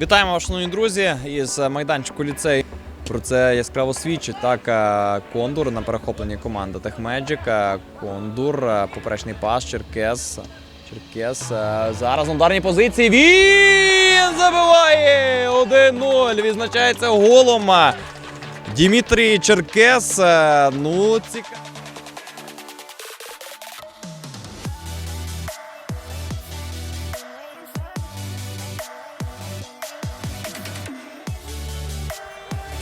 Вітаємо шановні друзі, із майданчику ліцею. Про це яскраво свідчить так е, Кондур на перехопленні команди Техмеджик. е, Кондур, е, поперечний пас, Черкес. Черкес. е, Зараз на ударній позиції. Він забиває 1-0. Відзначається голом. е, Дімітрій Черкес. Е, Ну, цікаво.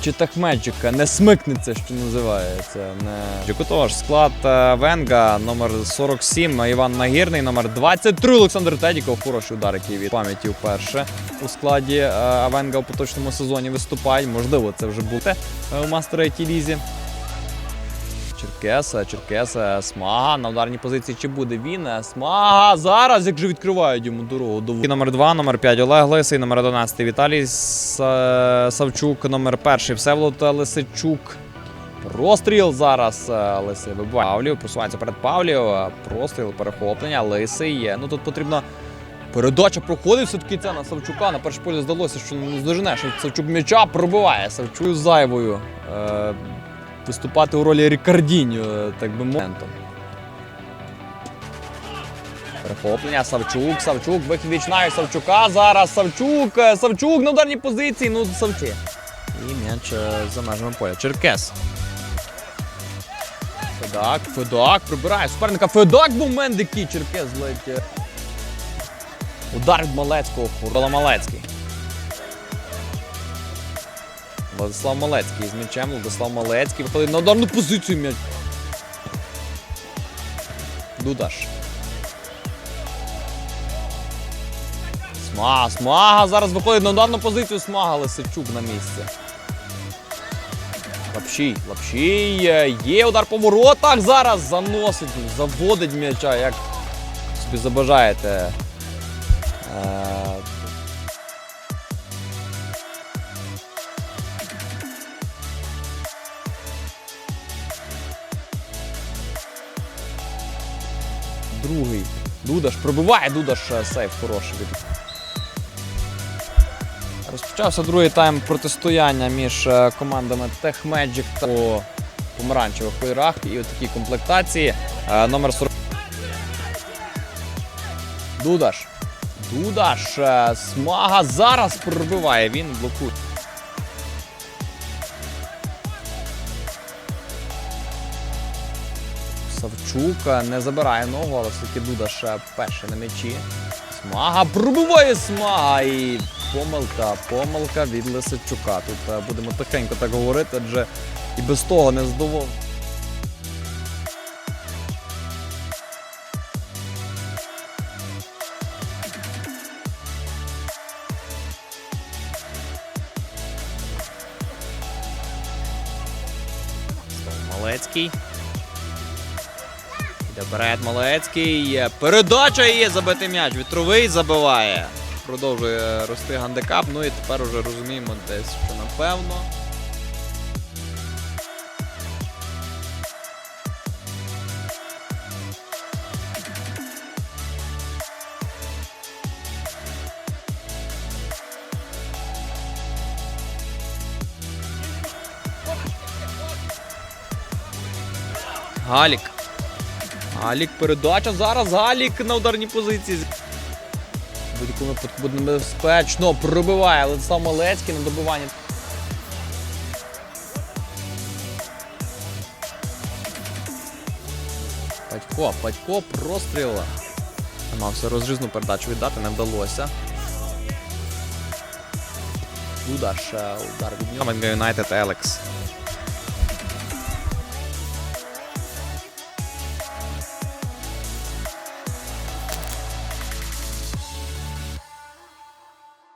Чи Техмеджика не смикнеться, що називається. Не Джекутош, склад е, Венга номер 47, Іван Нагірний, номер 23 Олександр Тедіков. Хороший удар, який від пам'яті вперше у складі е, Венга у поточному сезоні виступає. Можливо, це вже буде е, у мастера IT лізі. Черкеса, Черкеса, Смага на ударній позиції. Чи буде він? Смага зараз, як же відкривають йому дорогу до Номер 2, номер 5 Олег Лисий, номер 11 Віталій Савчук, номер 1 Всеволод Лисичук. Простріл зараз е, Лисий вибиває. Павлів просувається перед Павлів. Простріл, перехоплення. Лисий є. Ну тут потрібно. Передача проходить все-таки ця на Савчука. На перший полі здалося, що не здожене, що Савчук м'яча пробиває. Савчук зайвою. Е, виступати у ролі Рікардіньо, так би моментом. Перехоплення, Савчук, Савчук, вихід вічнаю Савчука. Зараз Савчук, е, Савчук на ударній позиції. Ну, Савчук. І м'яч е, за межами поля. Черкес. Федак, Федак прибирає суперника. Федак був момент, Черкес ледь. е. Удар від Малецького. Фурла Малецький. Владислав Малецький з м'ячем. Владислав Малецький виходить на ударну позицію м'яч. Дудаш. Смага, смага. Зараз виходить на ударну позицію Смага Лисичук на місце. Лапшій, Лапшій. е, Є удар по воротах. Зараз заносить, заводить м'яча, як собі забажаєте. Другий. Дудаш пробиває Дудаш е, сейф хороший. Розпочався другий тайм протистояння між е, командами Techmagic та по помаранчевих кольорах і от такій комплектації. Е, Номер 40. Дудаш. Дудаш. Смага зараз пробиває. Він блокує. Савчук не забирає ногу, але все-таки Дудаш е, перший на м'ячі. Смага пробиває смага і помилка, помилка від Лисичука. Тут е, будемо тихенько так говорити, адже і без того не здоволено. Малецький. Йде Малецький. Передача є забитий м'яч. Вітровий забиває. Продовжує рости гандикап. Ну і тепер уже розуміємо десь, що напевно. Галік. Галік передача. Зараз Галік на ударній позиції. Будь-якому випадку буде небезпечно. Пробиває Владислав Малецький на добиванні. Батько, батько простріла. Намагався розрізну передачу віддати, не вдалося. Удар ще удар від нього. Юнайтед Елекс.